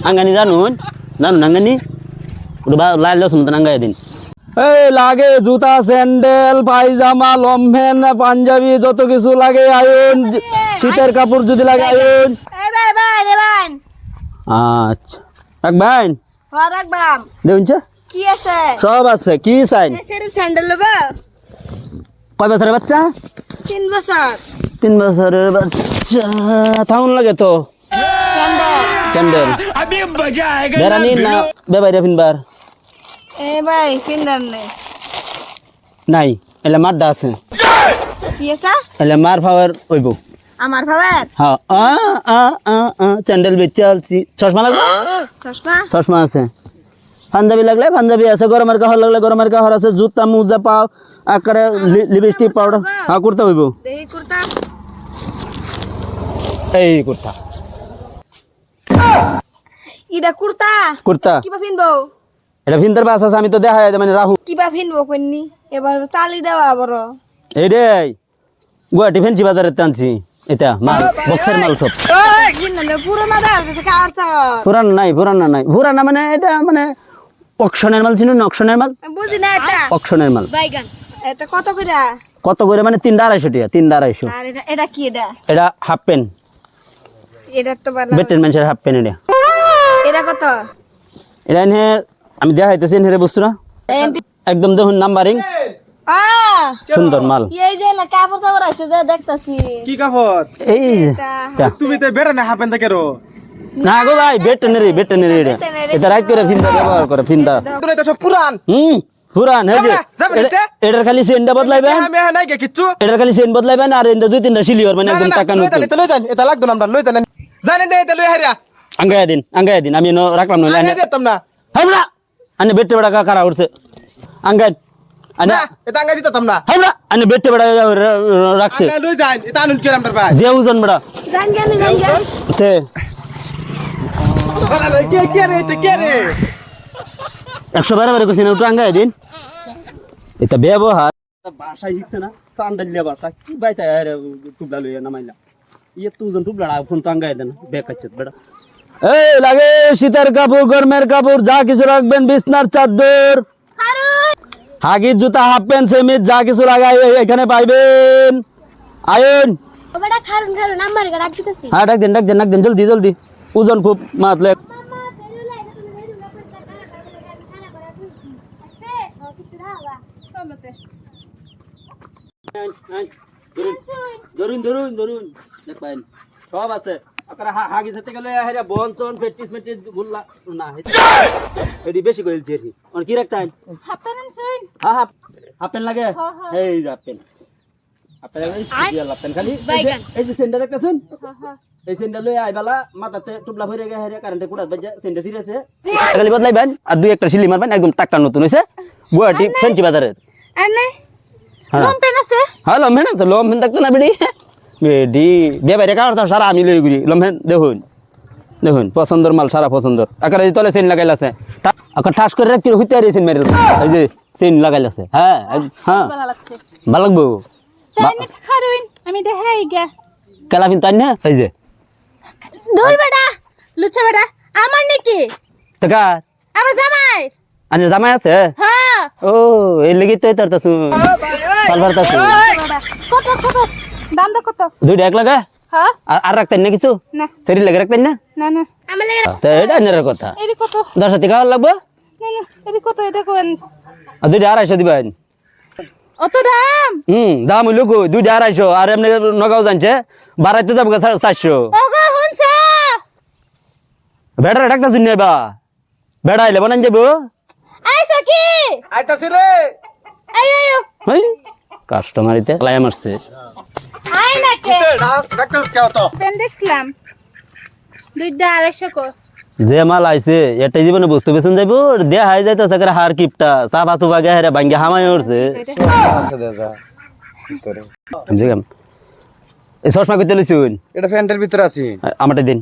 আঙ্গানি জানুন জানুন আঙ্গানি ওটা বা লাল লসুন আঙ্গাই দিন এই লাগে জুতা স্যান্ডেল পায়জামা লম্ফেন পাঞ্জাবি যত কিছু লাগে আয়ুন শীতের কাপড় যদি লাগে আয়ুন এই ভাই ভাই রে আচ্ছা রাখবেন রাখবাম দেখুন কি আছে সব আছে কি স্যান্ডেল লবা কয় বছরের বাচ্চা তিন বছর তিন বছরের বাচ্চা থাউন লাগে তো স্যান্ডেল ক্যান্ডেল বেড়ানি না বেবাইরে ফিনবার এই ভাই পিন্দার নেই নাই এলে মারডা আছে কি আছে এলে মার পাওয়ার ওইব আমার ভাবের হ্যাঁ আ আ আ আ স্যান্ডেল বেচে আলছি চশমা লাগবে চশমা চশমা আছে পাঞ্জাবি লাগলে পাঞ্জাবি আছে গরমের কাহর লাগলে গরমের কাহর আছে জুতা মুজা পাও আকারে লিপস্টিক পাউডার হ্যাঁ করতে হইব দেখি কুর্তা এই কুর্তা ইটা কুর্তা। কুর্তা। কিবা পিনবো এটা ভিন্দার বাস আছে আমি তো দেখা যায় মানে রাহু। কিবা পিনবো কইনি এবার তালি দেওয়া বড়। এই রে গুয়াহাটি ফেন্সি বাজারে টানছি। এটা মাল বক্সের মাল সব। পুরোনো নাই পুরানা নাই। পুরানা মানে এটা মানে অকশনের মাল চিনুন অকশনের মাল? বুঝি না এটা। অকশনের মাল। বাইগান। এটা কত কইরা কত করে মানে তিনটা আড়াইশো টাকা তিনটা আড়াইশো। এটা কি এটা? এটা হাফ প্যান্ট। এটা তো ভালো বেটের মানুষের হাফ প্যান্ট এটা এটা। কত এটা এনে আমি দেখাইতেছি এনে বস্তুটা একদম দেখুন নাম্বারিং। সুন্দর মাল। এই যে না কাপড় চাপড় আছে যে দেখতাছি। কি কাপড়? এই তুমি তো বেড়ে না হাফেন থেকে রো না গো ভাই বেটেনারি বেটেনারি এটা। এটা রাইট করে ফিন্দা ব্যবহার করে ফিন্দা। তোর এটা সব পুরান। হুম পুরান এই যে? এটার খালি সেন্টটা বদলাইবেন। কিচ্ছু। এটার খালি সেন্ট বদলাইবেন আর এনটা দুই তিনটা সিলিওর মানে না, না, একদম টাকা নতুন। এটা লই যান, এটা লাগতো না আমরা, লই যান। জানেন দে, এটা লই হারিয়া। আঙ্গাইয়া দিন আঙ্গাইয়া দিন আমি ন- রাখলাম আগে দিতাম না। হামলা আনে বেটে বেড়া কারা উঠছে আঙ্গাই আনে না, না। আনে বেটে বেড়া রাখছে। আগে লই যান, এটা আনুন কিরাম তার ভাই। যে ওজন বেড়া। জান জ্ঞান জান জ্ঞান তে। আরে, আরে, কে- কে রে, এটা কে রে? একশো বারো বারে কোসিন ওটা আঙ্গাই দিন। এটা ব্যবহার। ভাষা শিখছে না চান্দালিয়া ভাষা কি বাইতে আরে টুবলা লইয়া নামাইলা। ইয়ে তুজন টুবলা ফোন তো আঙ্গাই দেন বেকাচ্ছে বেড়া। এই লাগে শীতের কাপড় গরমের কাপড় যা কিছু রাখবেন বিছনার চাদর। হাগির জুতা হাফ প্যান্ট সেমিজ যা কিছু লাগাই এখানে পাইবেন। আয়ন। হ্যাঁ ডাক দেন ডাক দেন ডাক দেন জলদি জলদি। ওজন খুব মাতলে। ধরুন ধরুন ধরুন। দেখবেন সব আছে। আপনারা হাগি যেতে গেলে হেরা বন চন পেটিস মেটিস গুল্লা না এটি বেশি কইলছে এটি আর কি রাখতেন হ্যাঁ হ্যাঁ হাফ প্যান্ট লাগে এই যে হাফ প্যান্ট হাফ প্যান্ট লাগে হাফ প্যান্ট খালি এই যে- এই যে সেন্টার দেখতেছেন এই সেন্টার লই আইবালা মাথাতে টুপলা ভরে গে হেরে কারেন্টে কুড়াত বাজে সেন্টার দিরেছে খালি বদলাইবেন আর দুই একটা সিলি মারবেন একদম টাক্কা নতুন হইছে গুয়াহাটি ফেন্সি বাজারের আর নাই হ্যাঁ লম্পেন আছে হ্যাঁ লম্ভেন আছে লম্ভেন থাকতো না বেডি বেডি বিয়ে বাইরে কার সারা আমি লই ঘুরি লম্ভেন দেখুন দেখুন পছন্দর মাল সারা পছন্দর আকার এই তলে চেন লাগাইলাছে আকার ঠাস করে রাখতে হইতে আর চেন মেরে এই যে চেন লাগাইলাছে হ্যাঁ এক- হ্যাঁ ভালো লাগবো আমি দেখাই গা কেলাফিন তাই না এই যে দূর বেটা লুচা বেটা আমার নাকি তো কার আমার জামাই আনে জামাই আছে হ্যাঁ ও এই লেগে তো তার তাসু পালবার তাসু কত কত দাম দা কত? দুইটা এক লাগে হ্যাঁ। আর আর রাখতেন না কিছু? না। সেরি লেগে রাখতেন না? না না। আমার লাগে তো এটা কথা এরি কত? দশ খাওয়ার লাগবো? না না এরি কত? এটা কোন আর দুইটা আড়াইশো দিবেন। অত দাম? হুম দাম হইল কই? দুইটা আড়াইশো। আর এমনি নগাঁও জানছে বাড়াইতে যাব চারশো। বেড়া ডাক্তার শুনে বা বেড়া আইলে বানান যাব। আই সকি! আইতাছি রে। আই আই কাস্টমারিতে লাই মারছে দেখছিলাম। দুইটা আড়াইশো কো। যে মাল আইছে এটাই জীবনে বস্তু বেসন যাইবো দেয়া হাই যাইতে সাকার হার কিপটা চাপা চুপা গে হেরে ভাঙ্গে হামাই উঠছে এই চশমা করতে লইছুন এটা ফ্যান্টের ভিতরে আছি। আমারটা দিন।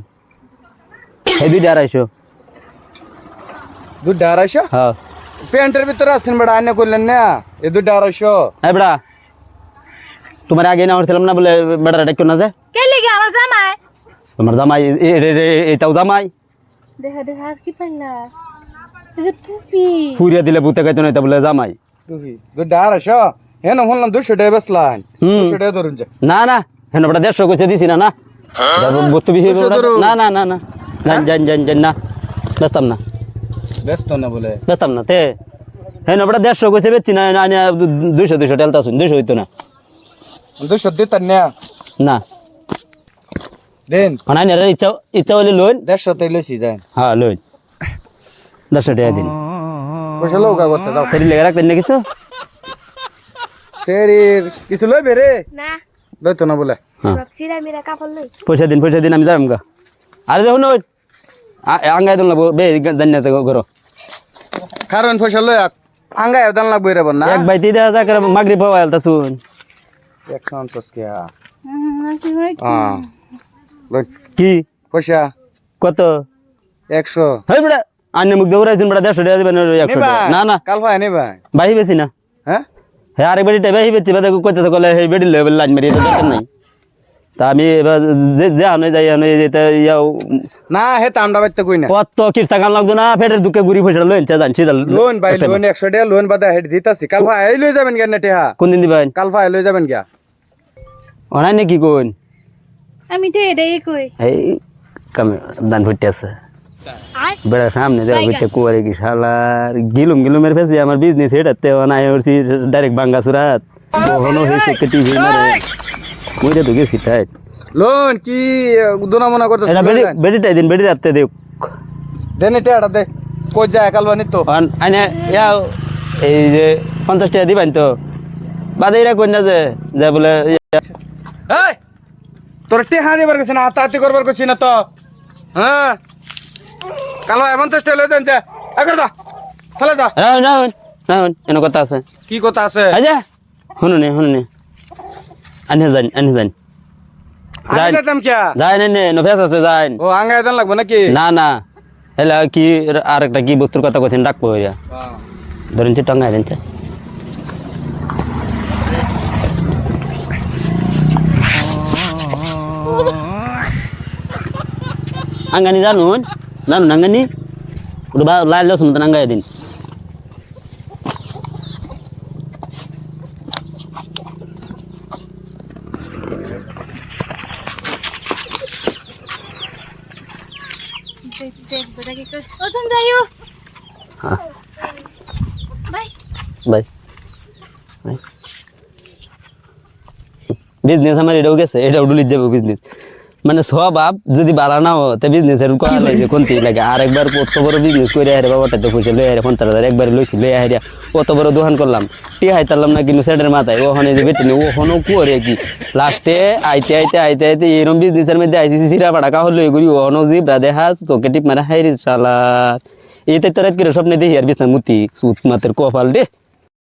এই দুইটা আড়াইশো। দুধ আড়াইশো? হ্যাঁ। প্যান্টের ভিতরে আছেন বেড়া আইনে করলেন না এই দুধ আড়াইশো। হ্যাঁ বেড়া তোমার আগে না উঠছিলাম না বলে বেড়া এটা কেউ না যায় কে লিগে আমার জামাই? তোমার জামাই এটাও জামাই। দেখা দেখা আর কি পাইলা? এই যে টুপি। ফুরিয়া দিলে ভূতে খাইতো না বলে জামাই। টুপি? দুটা আড়াইশো হেন শুনলাম দুশো টাকা বেসলাম দুশো টাকা ধরুন যা। না না হেন বড় দেড়শো কইছে দিছি না না। বস্তু বেশি না। না না না জান জান জান জান না। বেচতাম না। ব্যস্ত না বলে। বেচতাম না তে। হেন বড় দেড়শো কইছে বেচছি না না না, দু- দুইশো দুইশো টেলতা শুন দুইশো হইতো না। দুশো দিতেন না না দেন মানে আইনের ইচ্ছা ইচ্ছা হলে লোন দেড়শো তাই লইছি যায় হ্যাঁ লোন দেড়শো টাকা দিন পয়সা লোক করতে যাও সেটি লেগে রাখতেন না কিছু শরীর কিছু লইবে রে না লইতো না বলে হ্যাঁ সব সিরা মিরা কাপড় লই পয়সা দিন পয়সা দিন আমি যাম গা আরে দেখুন ওই আঙ্গাই দিন বে জান্নাতে করো কারণ পয়সা লই আঙ্গায় দান লাগবে রে না এক বাইতে দেখা যাক মাগরি পাওয়া আলতা শুন একশো পঞ্চাশ কে হ্যাঁ কি পয়সা? কত? একশো। হই বড়া আন্য মুখ দৌড়াইছেন বড়া দেড়শো টাকা দিবেন একশো না না। কাল ভাই নেই ভাই বাহি বেশি না। হ্যাঁ? হ্যাঁ আরেক বাড়িটা বাহি বেশি বাদে কইতে তো কলে এই বেড়ি লেভেল লাইন মারি এটা দরকার নাই। তা আমি এবার যে যে আনে যাই আনে যেতে ইয়াও না হে তামডা বাইতে কই না। কত কিস্তা গান লাগতো না ফেটের দুঃখে ঘুরি পয়সা লইন চা জানছি লোন ভাই লোন একশো টাকা লোন বাদা হেড দিতাছি। কাল ভাই লই যাবেন কেন টেহা। কোন দিন দিবেন কাল ভাই লই যাবেন গিয়া। অনাই নাকি কোন? আমি তো এটাই কই। এই কামে দান ফুটে আছে। বেড়া সামনে দেওয়া ফুটে কুয়ারে কি শালার গিলুম গিলুমের ফেসে আমার বিজনেস হেটাতে অনাই হচ্ছি ডাইরেক্ট বাঙ্গা সুরাত। কখনো হয়েছে টিভি মারে। মুইটা তো গেছি লোন কি দুনা মনা করতে এটা বেডি বেডিটাই দিন বেডি রাখতে দেও দেন টেহাটা দে। কই যায় কাল বানি তো। আইনে ইয়াও এই যে পঞ্চাশ টাকা দিবেন তো। বাদে এরা কই না যে যে বলে ইয়া- এই তোর টেহা দিবার গেছে না হাতাহাতি করবার গেছি না তো। হ্যাঁ? কাল পঞ্চাশ টাকা লই দেন যা একর দা চলে যা। রাহুন রাহুন রাহুন এনে কথা আছে। কি কথা আছে? আচ্ছা শুনুন শুনুন আনি যান আনি যান। নে না না। হেলা কি আর একটা কি বস্তুর কথা কথা ডাকবো ধরেন টঙ্গাই দেন আঙ্গানি জানুন আঙ্গানি ওটা বা লাল লসুন তো আঙ্গাই দিন বিজনেস আমার এটাও গেছে এটাও ডুলিত যাব বিজনেস মানে স্বভাব যদি বাড়া না হতে বিজনেস এর করা লাগে কোনটি লাগে। আর একবার কত বড় বিজনেস করে আরে বাবাটাতে পয়সা লই আরে পঞ্চাশ হাজার একবার লইছি লই আরে কত বড় দোকান করলাম। টি হাইতারলাম না কিন্তু সেটের মাথায় ওখানে যে বেটে ওখানেও কুয়ারে কি। লাস্টে আইতে আইতে আইতে আইতে এরকম বিজনেসের মধ্যে আইসি সিরা পাড়া কাহল লই করি ওখানেও জিবরা দেখাস তোকে টিপ মারা হাইরি সালার এইতে তোর করে স্বপ্নে দেখি আর বিছনা মুতি সুত মাতের কপাল রে।